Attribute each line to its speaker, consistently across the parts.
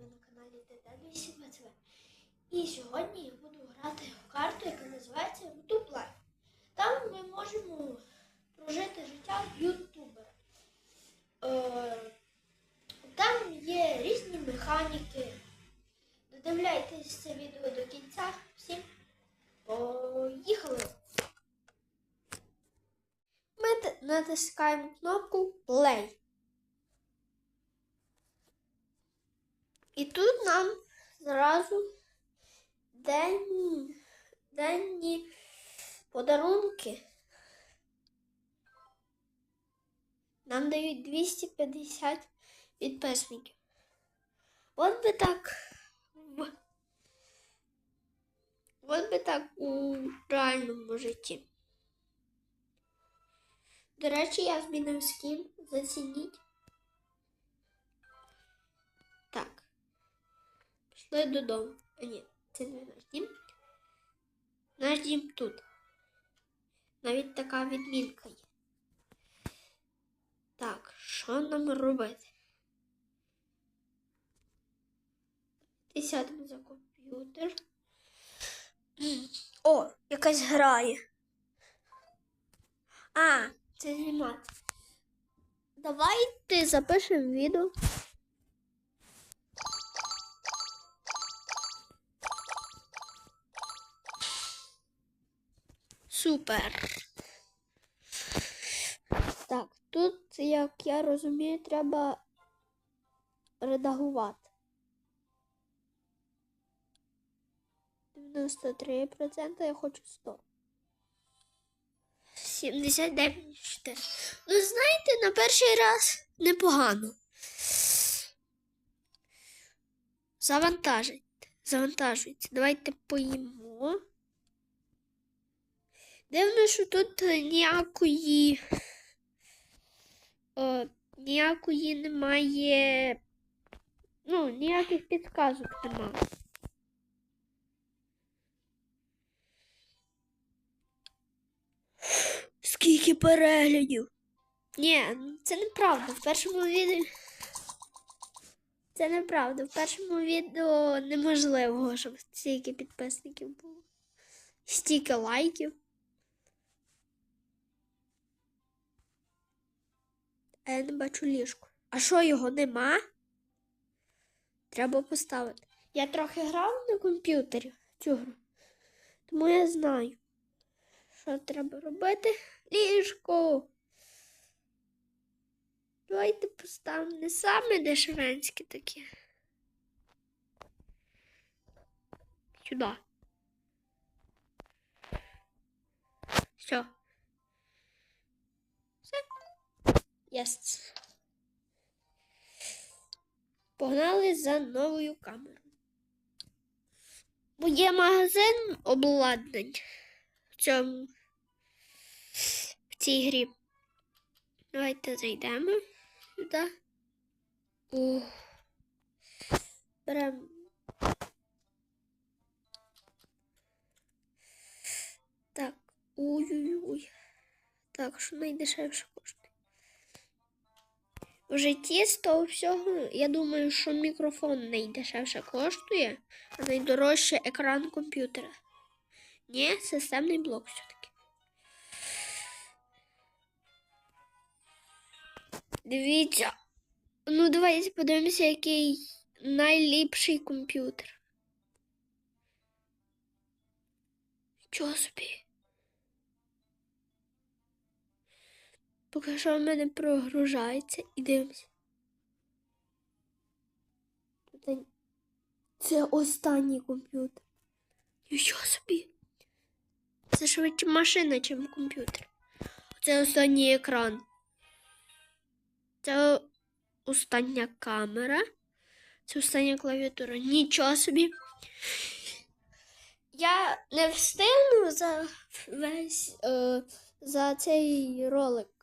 Speaker 1: Ми на каналі ТТ222. І сьогодні я буду грати карту, яка називається YouTube Life. Там ми можемо прожити життя ютубера. Е, там є різні механіки. Додивляйтесь це відео до кінця. Всім поїхали! Ми натискаємо кнопку Play. І тут нам зразу денні, денні подарунки. Нам дають 250 підписників. От би так. От би так у реальному житті. До речі, я змінив скін. Зацініть. Так. Пішли додому. А ні, це не наш дім. Наш дім тут. Навіть така відмінка є. Так, що нам робити? Ти сядемо за комп'ютер. О, якась грає. А, це знімати. Давайте запишемо відео. Супер. Так, тут, як я розумію, треба редагувати. 93%, я хочу 100. 79,4. Ну, знаєте, на перший раз непогано. Завантажить. Завантажується. Давайте поїмо. Дивно, що тут ніякої. О, ніякої немає. Ну, ніяких підказок немає. Скільки переглядів? Ні, це неправда. В першому відео. Це неправда. В першому відео неможливо, щоб стільки підписників було. Стільки лайків. А я не бачу ліжко. А що його нема? Треба поставити. Я трохи грав на комп'ютері цю гру. Тому я знаю, що треба робити. Ліжко. Давайте поставимо не саме дешевенське таке. Сюди. Все. Єс. Погнали за новою камерою. Бо є магазин обладнань в цьому в цій грі. Давайте зайдемо сюди. Ух. Так, ой-ой-ой. Так, що найдешевше коштує? В житті з того всього, я думаю, що мікрофон найдешевше коштує, а найдорожче екран комп'ютера. Ні, системний блок все-таки. Дивіться. Ну, давайте подивимося, який найліпший комп'ютер. Чого собі? Поки що в мене прогружається і дивимося. Це, останній комп'ютер. Нічого собі. Це швидше машина, ніж комп'ютер. Це останній екран. Це остання камера. Це остання клавіатура. Нічого собі. Я не встигну за весь е, за цей ролик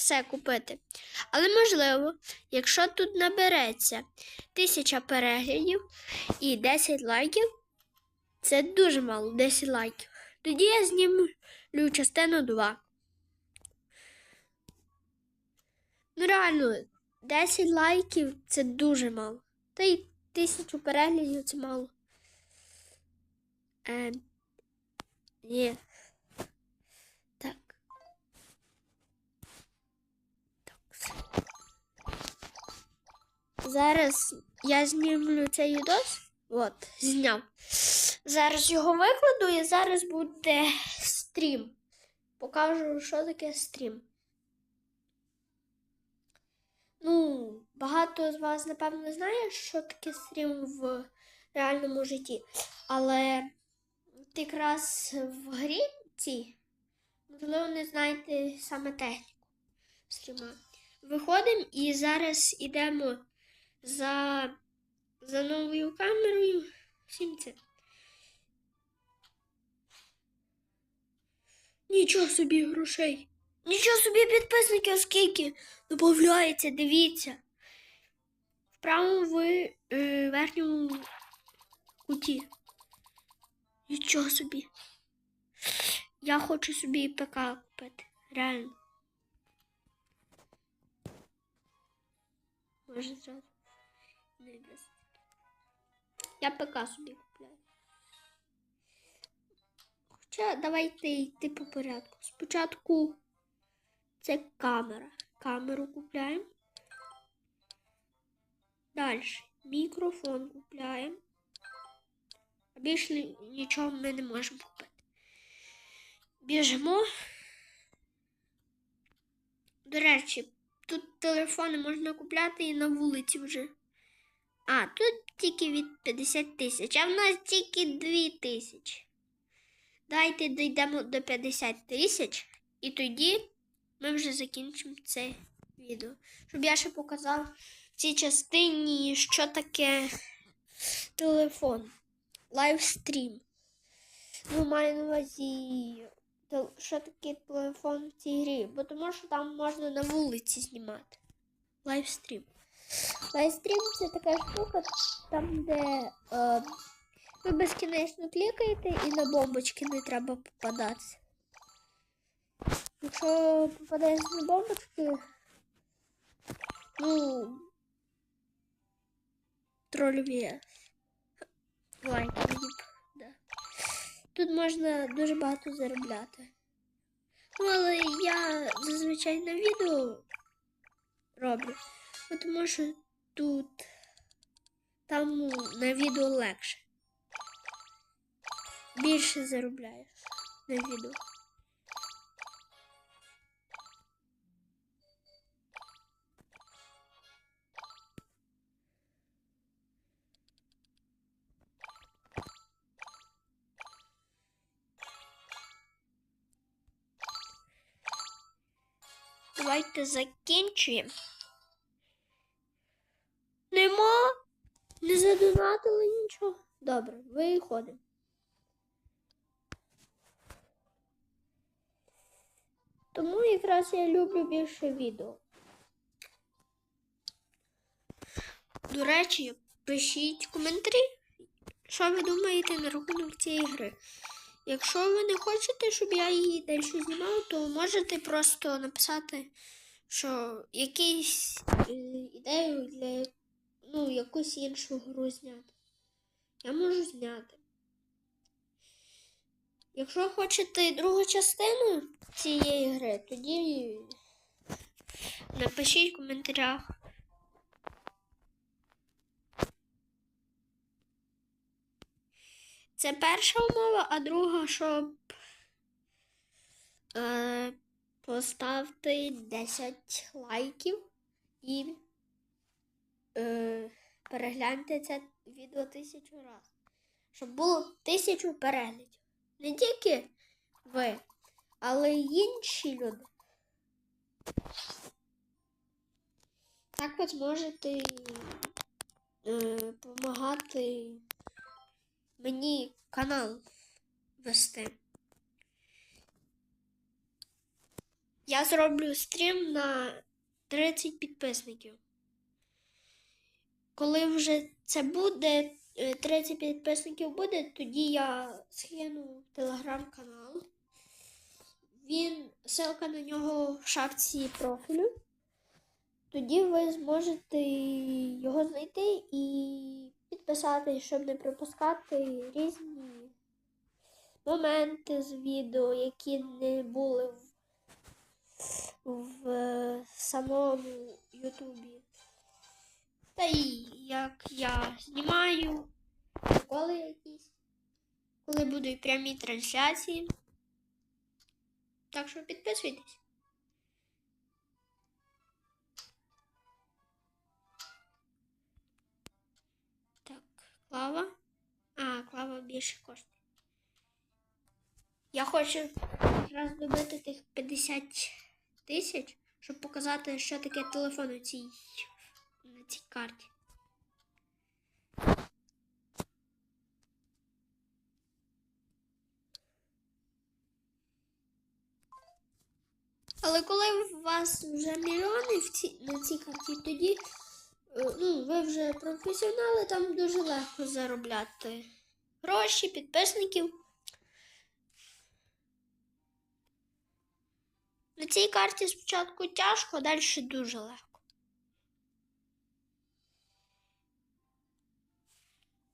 Speaker 1: все купити. Але можливо, якщо тут набереться тисяча переглядів і 10 лайків, це дуже мало 10 лайків. Тоді я знімлю частину 2. Ну, реально, 10 лайків це дуже мало. Та й
Speaker 2: тисячу переглядів це мало. Е, ні. Зараз я знімлю цей відос. От, зняв. Зараз його викладу і зараз буде стрім. Покажу, що таке стрім. Ну, багато з вас, напевно, знає, що таке стрім в реальному житті. Але от якраз в грі цій, можливо, не знаєте саме техніку стріма. Виходимо і зараз йдемо за, за новою камерою. Всім це. Нічого собі грошей. Нічого собі підписників скільки додається, дивіться. В правому ви, е, верхньому куті. Нічого собі. Я хочу собі ПК купити. Реально. Може зразу. Без. Я ПК собі купляю. Хоча давайте йти по порядку. Спочатку це камера. Камеру купляємо. Далі мікрофон купляємо. А більше нічого ми не можемо купити. Біжимо. До речі, тут телефони можна купляти і на вулиці вже. А, тут тільки від 50 тисяч, а в нас тільки 2 тисячі. Давайте дійдемо до 50 тисяч, і тоді ми вже закінчимо це відео. Щоб я ще показав в цій частині, що таке телефон, лайвстрім. Ну, маю на увазі, що таке телефон в цій грі, бо тому що там можна на вулиці знімати. Лайвстрім. Лайвстрім це така штука, там, де е, ви безкінечно клікаєте і на бомбочки не треба попадатися. Якщо попадаєш на бомбочки, ну, троль Лайки Да. Тут можна дуже багато заробляти. Ну, але я зазвичай на відео роблю, тому що тут там ну, на відео легше. Більше заробляєш на відео. Давайте закінчуємо. Нема? Не задонатили нічого. Добре, виходимо. Тому якраз я люблю більше відео. До речі, пишіть коментарі, що ви думаєте на рахунок цієї гри. Якщо ви не хочете, щоб я її далі знімав, то можете просто написати, що якісь е, ідею для ну, якусь іншу гру зняти. Я можу зняти. Якщо хочете другу частину цієї гри, тоді напишіть в коментарях. Це перша умова, а друга, щоб е, поставити 10 лайків і е, перегляньте це відео тисячу разів. Щоб було тисячу переглядів. Не тільки ви, але й інші люди. Так ви зможете допомагати мені канал вести. Я зроблю стрім на 30 підписників. Коли вже це буде, е, 30 підписників буде, тоді я скину телеграм-канал. Він, ссылка на нього в шапці профілю. Тоді ви зможете його знайти і підписатись, щоб не пропускати різні моменти з відео, які не були в, в е, самому Ютубі. Та й як я знімаю приколи якісь, коли будуть прямі трансляції. Так що підписуйтесь. Так, клава. А, клава більше коштує. Я хочу добити тих 50 тисяч, щоб показати, що таке телефон у цій, на цій карті. Але коли у вас вже мільйони в ці, на цій карті, тоді е, ну, ви вже професіонали, там дуже легко заробляти гроші, підписників. На цій карті спочатку тяжко, а далі дуже легко.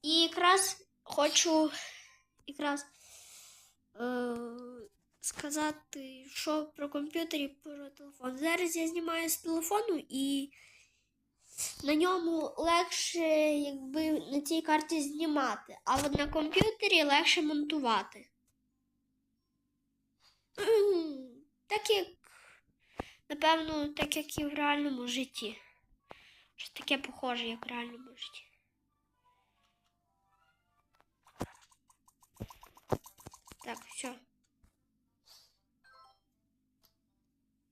Speaker 2: І якраз хочу якраз е, сказати, що про комп'ютер і про телефон. Зараз я знімаю з телефону і на ньому легше, якби на цій карті знімати, а от на комп'ютері легше монтувати. Так як, напевно, так як і в реальному житті. Що таке похоже, як в реальному житті. Все.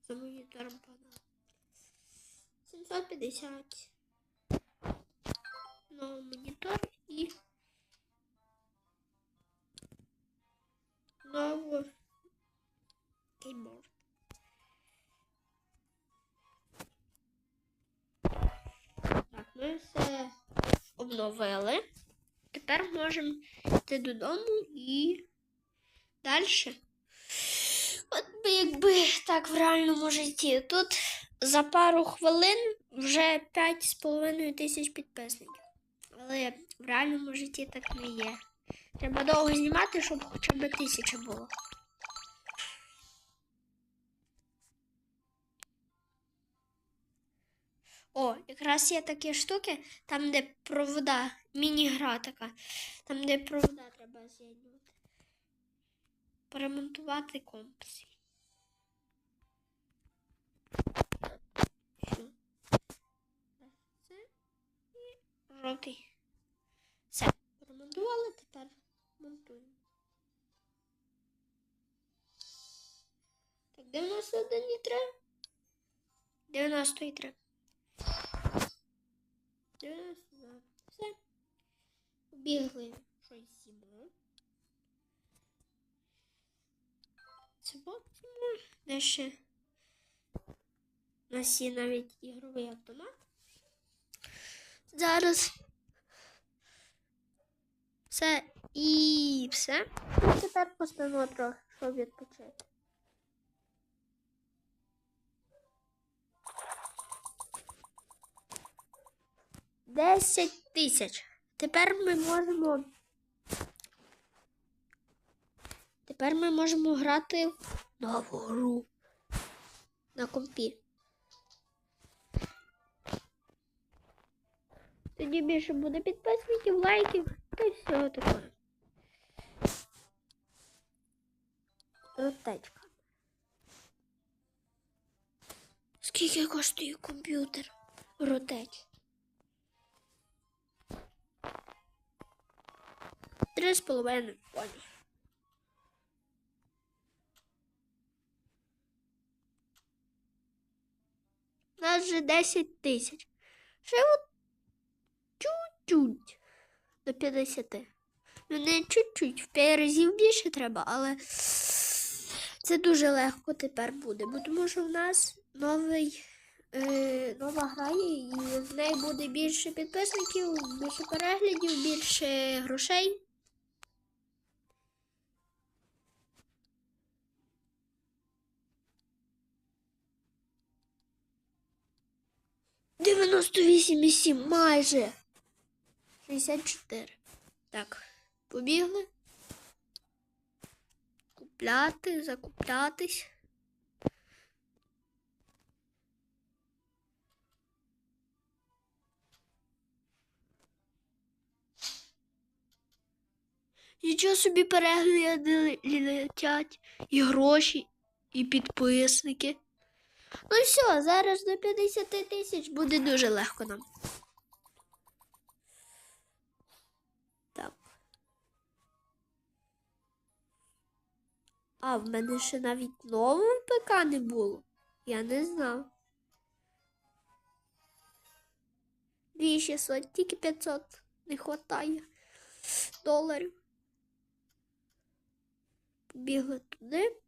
Speaker 2: За монітором погнали. 750 на монітор і новий кейборд. Так, ми все обновили. Тепер можемо йти додому і далі. От би якби так в реальному житті. Тут за пару хвилин вже 5,5 тисяч підписників. Але в реальному житті так не є. Треба довго знімати, щоб хоча б тисяча було. О, якраз є такі штуки, там, де провода, міні-гра така, там, де провода треба з'єднувати. Поремонтувати компас. Це і жовтий. Все. Поремонтували, тепер монтуємо. Так, 91 і 3. 93. 92. Все. Побігли щось зімо. Де ще у навіть ігровий автомат. Зараз все і все. Тепер постану трохи, щоб відпочити. Десять тисяч. Тепер ми можемо. Тепер ми можемо грати в нову гру на компі. Тоді більше буде підписників, лайків та всього такого. Ротечка. Скільки коштує комп'ютер? Ротеч. Три з половиною. Нас вже 10 тисяч. Ще от чуть-чуть до 50. Ну, чуть-чуть, в 5 разів більше треба, але це дуже легко тепер буде, бо тому що в нас новий, е, нова гра і в неї буде більше підписників, більше переглядів, більше грошей. Дев'яносто вісім і сім майже. 54. Так, побігли. Купляти, закуплятись. Нічого собі перегляди летять, і гроші, і підписники. Ну все, зараз до 50 тисяч буде дуже легко нам. Так. А, в мене ще навіть нового ПК не було. Я не знав. 2600, тільки 500 не вистачає доларів. Побігли туди.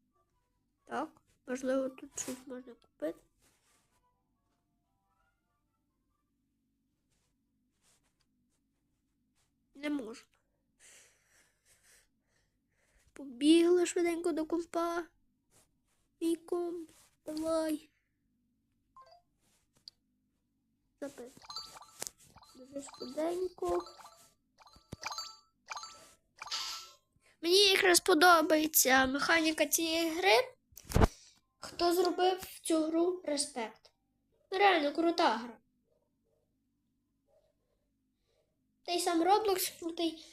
Speaker 2: Так, можливо, тут щось можна купити. Не можна. Побігли швиденько до компа. Мій комп, давай. Запис. Дуже швиденько. Мені якраз подобається механіка цієї гри. Хто зробив цю гру респект? Реально крута гра. Та й сам Roblox крутий.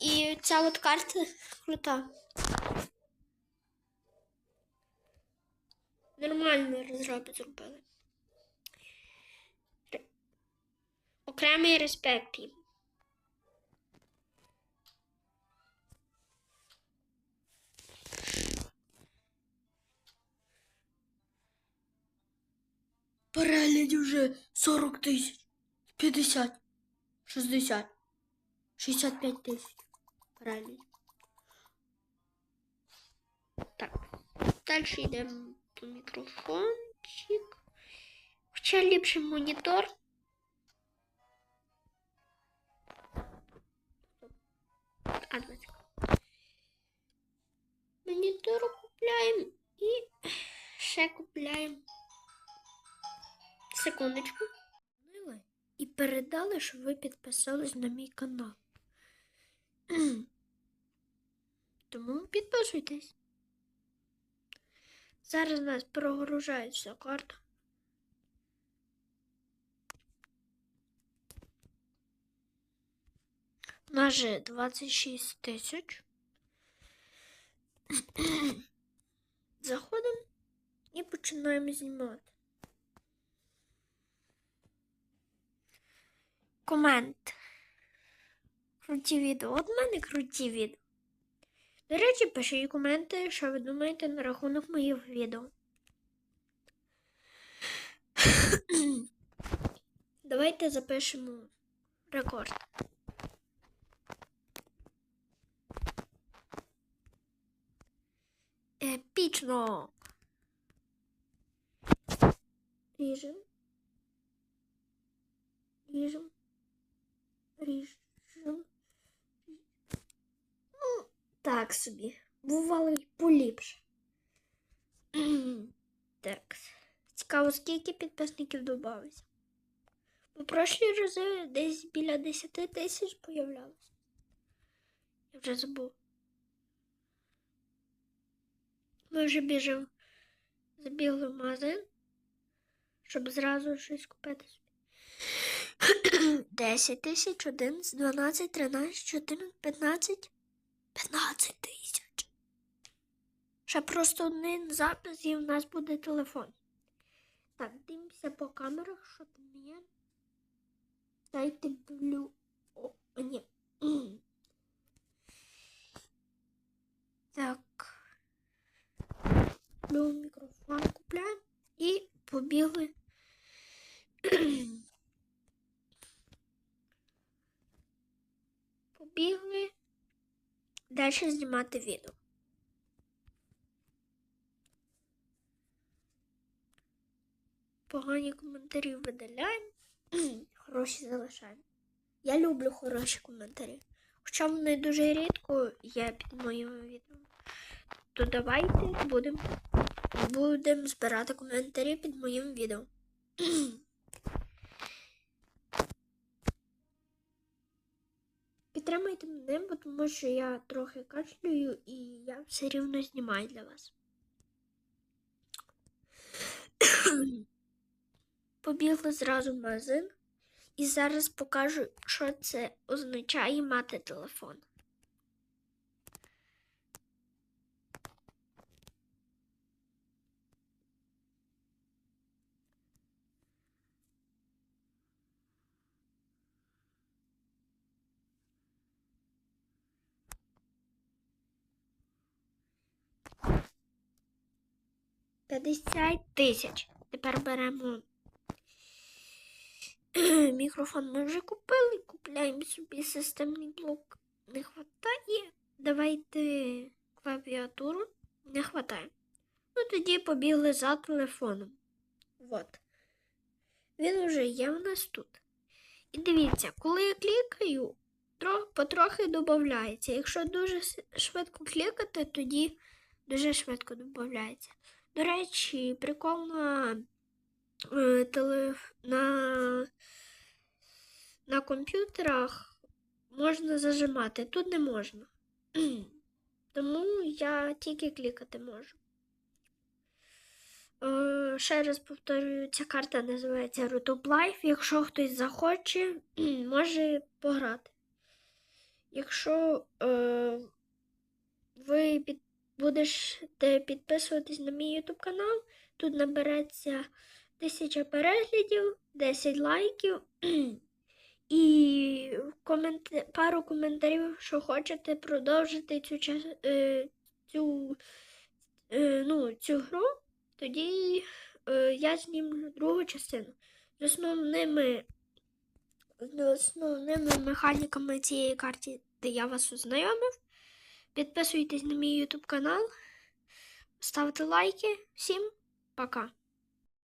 Speaker 2: І ця от карта крута. Нормально розроби зробили. Окремий респект їм. Переглядів вже 40 тисяч, 50, 60, 65 тисяч переглядів. Так, далі йдемо по мікрофончик. Хоча ліпше монітор. А, давайте. Монітор купляємо і ще купляємо. Секундочку. І передали, що ви підписались на мій канал. Тому підписуйтесь. Зараз нас прогружається карта. У нас же 26 тисяч. Заходимо і починаємо знімати. Комент. Круті відео. От в мене круті відео. До речі, пишіть коменти, що ви думаєте на рахунок моїх відео. Давайте запишемо рекорд. Епічно. Ріжем. Ріжем. Ріжем. Ну, так собі. Бувало й поліпше. так. Цікаво, скільки підписників додалося. У прошлі рази десь біля 10 тисяч появлялося. Я вже забув. Ми вже біжимо. Забігли в магазин, щоб зразу щось купити собі. 10 тисяч, 11, 12, 13, 14, 15, 15 тисяч. Ще просто один запис і в нас буде телефон. Так, дивимося по камерах, що там є. Дайте блю. О, ні. Так. Блю мікрофон купляємо і побігли. Побігли далі знімати відео. Погані коментарі видаляємо, хороші залишаємо. Я люблю хороші коментарі. Хоча вони дуже рідко є під моїми відео. То давайте будемо будем збирати коментарі під моїм відео. підтримайте мене, бо тому що я трохи кашлюю і я все рівно знімаю для вас. Побігли зразу в магазин і зараз покажу, що це означає мати телефон. П'ятдесят тисяч. Тепер беремо мікрофон. Ми вже купили, купляємо собі системний блок. Не хватає. Давайте клавіатуру. Не хватає. Ну тоді побігли за телефоном. От. Він вже є в нас тут. І дивіться, коли я клікаю, потрохи додається. Якщо дуже швидко клікати, тоді дуже швидко додається. До речі, прикол на, е, на... на комп'ютерах можна зажимати, тут не можна. Тому я тільки клікати можу. Е, ще раз повторюю, ця карта називається Rotop Life. Якщо хтось захоче, може пограти. Якщо е, ви під, будете підписуватись на мій YouTube канал, тут набереться 1000 переглядів, 10 лайків. І комент... пару коментарів, що хочете продовжити цю, час... е, цю, е, ну, цю гру, тоді е, я зніму другу частину. З основними, з основними механіками цієї карти, де я вас ознайомив. Підписуйтесь на мій YouTube канал, ставте лайки. Всім пока!